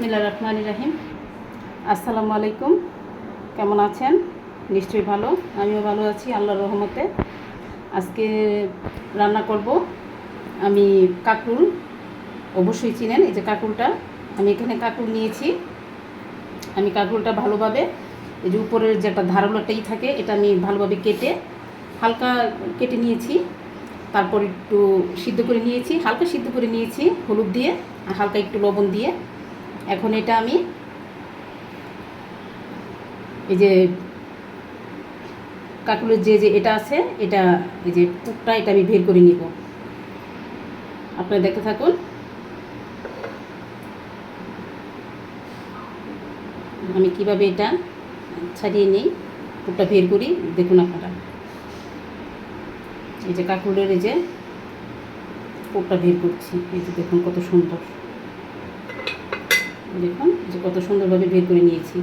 বিসমিল্লা রহমান রাহিম। আসসালামু আলাইকুম। কেমন আছেন? নিশ্চয়ই ভালো। আমিও ভালো আছি, আল্লাহর রহমতে। আজকে রান্না করব আমি কাকুল অবশ্যই চিনেন এই যে কাকুলটা আমি এখানে কাকুল নিয়েছি। আমি কাকুলটা ভালোভাবে এই যে উপরের যে একটা ধারালোটাই থাকে, এটা আমি ভালোভাবে কেটে হালকা কেটে নিয়েছি। তারপর একটু সিদ্ধ করে নিয়েছি। হালকা সিদ্ধ করে নিয়েছি, হলুদ দিয়ে, আর হালকা একটু লবণ দিয়ে। এখন এটা আমি এই যে কাকুলের যে যে এটা আছে, এটা এই যে পুকটা এটা আমি বের করে নিব। আপনারা দেখতে থাকুন। আমি কীভাবে এটা ছাড়িয়ে নিই পুকটা বের করি, দেখুন আপনারা। এই যে কাকুলের এই যে পুকটা বের করছি, এই যে দেখুন কত সুন্দর। দেখুন যে কত সুন্দরভাবে বের করে নিয়েছি।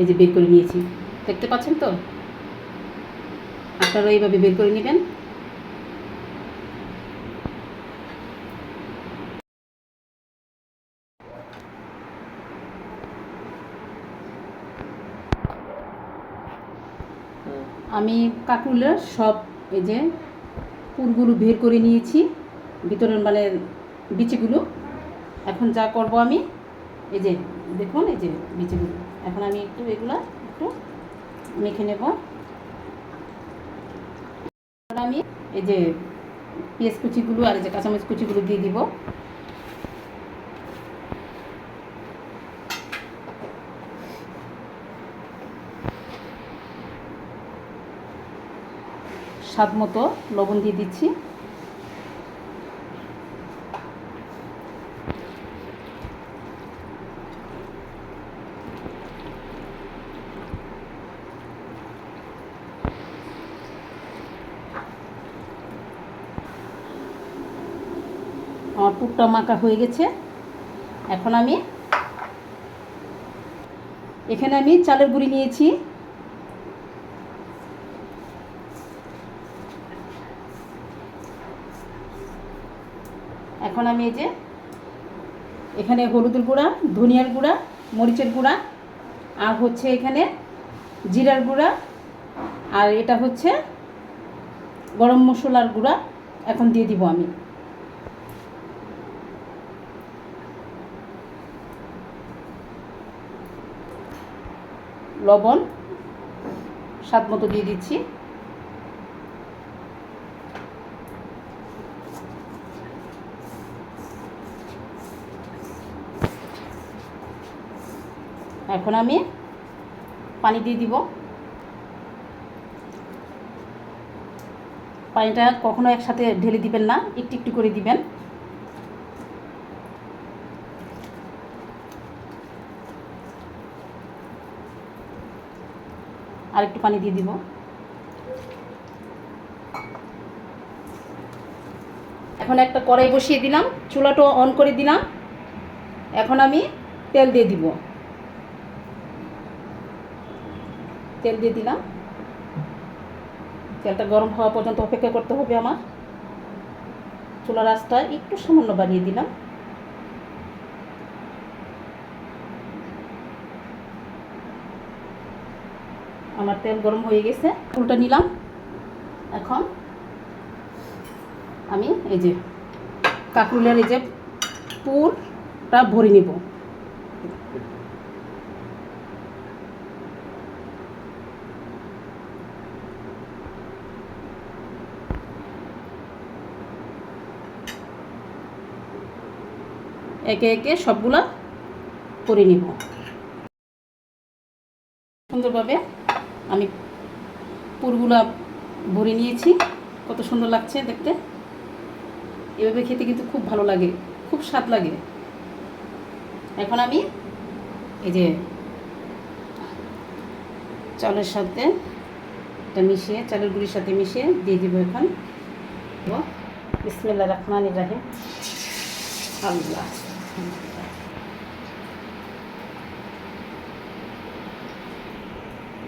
এই যে বের করে নিয়েছি। দেখতে পাচ্ছেন তো? আপনারা এইভাবে বের করে নেবেন। আমি কাকুলের সব এই যে পুরগুলো বের করে নিয়েছি ভিতরের মানে বিচিগুলো। এখন যা করব আমি, এই যে, দেখুন, এই যে বিচিগুলো। এখন আমি একটু এগুলা একটু মেখে নেব। আমি এই যে পেঁয়াজ কুচিগুলো আর এই যে কাঁচামরিচ কুচিগুলো দিয়ে দিব। স্বাদ মতো লবণ দিয়ে দিচ্ছি। আমার পুরটা মাখা হয়ে গেছে। এখন আমি এখানে আমি চালের গুঁড়ি নিয়েছি। এখন আমি এই যে এখানে হলুদের গুঁড়া, ধনিয়ার গুঁড়া, মরিচের গুঁড়া, আর হচ্ছে এখানে জিরার গুঁড়া, আর এটা হচ্ছে গরম মশলার গুঁড়া এখন দিয়ে দিব আমি। লবণ স্বাদ মতো দিয়ে দিচ্ছি। এখন আমি পানি দিয়ে দিব। পানিটা কখনো একসাথে ঢেলে দিবেন না, একটু একটু করে দিবেন। আর একটু পানি দিয়ে দিব। এখন একটা কড়াই বসিয়ে দিলাম, চুলাটা অন করে দিলাম। এখন আমি তেল দিয়ে দিব। তেল দিয়ে দিলাম। তেলটা গরম হওয়া পর্যন্ত অপেক্ষা করতে হবে আমার। চুলার আঁচটা একটু সামান্য বাড়িয়ে দিলাম। আমার তেল গরম হয়ে গেছে। ফুলটা নিলাম। এখন আমি এই যে কাকুলের এই যে পুরটা ভরে নিব। একে একে সবগুলা করে নিব। সুন্দরভাবে আমি পুরগুলা ভরে নিয়েছি। কত সুন্দর লাগছে দেখতে। এভাবে খেতে কিন্তু খুব ভালো লাগে, খুব স্বাদ লাগে। এখন আমি এই যে চালের সাথে এটা মিশিয়ে, চালের গুঁড়ির সাথে মিশিয়ে দিয়ে দিব এখন। বিসমিল্লা রহমান রাহিম। আল্লাহ।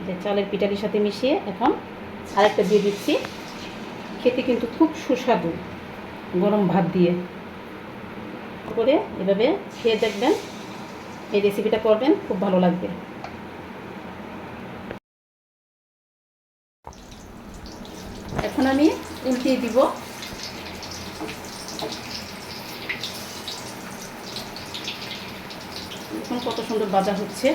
যে চালের পিঠালির সাথে মিশিয়ে এখন আরেকটা দিয়ে দিচ্ছি। খেতে কিন্তু খুব সুস্বাদু গরম ভাত দিয়ে। করে এভাবে খেয়ে দেখবেন, এই রেসিপিটা করবেন, খুব ভালো লাগবে। এখন আমি উল্টিয়ে দিব। কত সুন্দর বাজা হচ্ছে।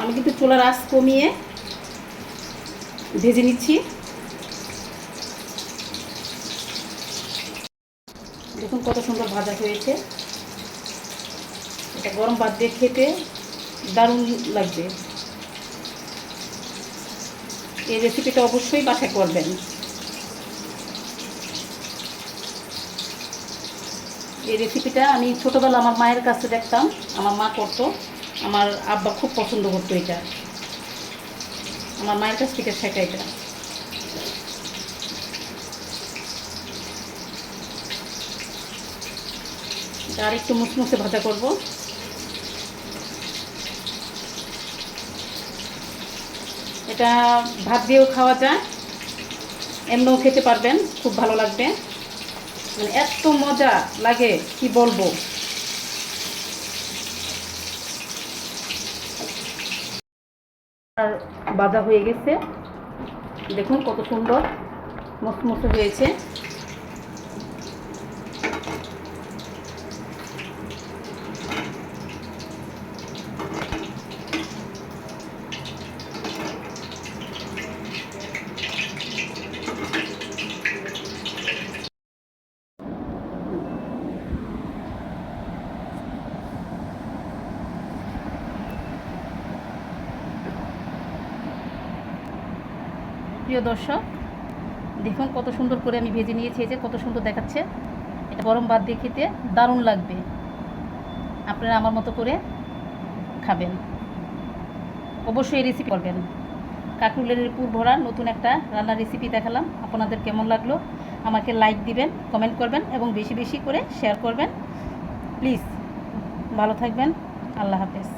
আমি কিন্তু চুলার আঁচ কমিয়ে ভেজে নিচ্ছি। দেখুন কত সুন্দর ভাজা হয়েছে। এটা গরম ভাত দিয়ে খেতে দারুণ লাগবে। এই রেসিপিটা অবশ্যই বাসায় করবেন। এই রেসিপিটা আমি ছোটোবেলা আমার মায়ের কাছে দেখতাম, আমার মা করতো, আমার আব্বা খুব পছন্দ করতো এটা। আমার মায়ের কাছ থেকে শেখা এটা। আর একটু মুসমুসে ভাজা করব। এটা ভাত দিয়েও খাওয়া যায়। এমনিও খেতে পারবেন, খুব ভালো লাগবে। মানে এত মজা লাগে, কি বলব? আর বাজা হয়ে গেছে। দেখুন কত সুন্দর মসমসে হয়েছে। প্রিয় দর্শক, দেখুন কত সুন্দর করে আমি ভেজে নিয়েছি যে কত সুন্দর দেখাচ্ছে। এটা গরম ভাত দিয়ে খেতে দারুণ লাগবে। আপনারা আমার মতো করে খাবেন। অবশ্যই রেসিপি করবেন। কাকুলের পুর ভরা নতুন একটা রান্নার রেসিপি দেখালাম। আপনাদের কেমন লাগল? আমাকে লাইক দিবেন কমেন্ট করবেন এবং বেশি বেশি করে শেয়ার করবেন। প্লিজ ভালো থাকবেন। আল্লাহ হাফেজ।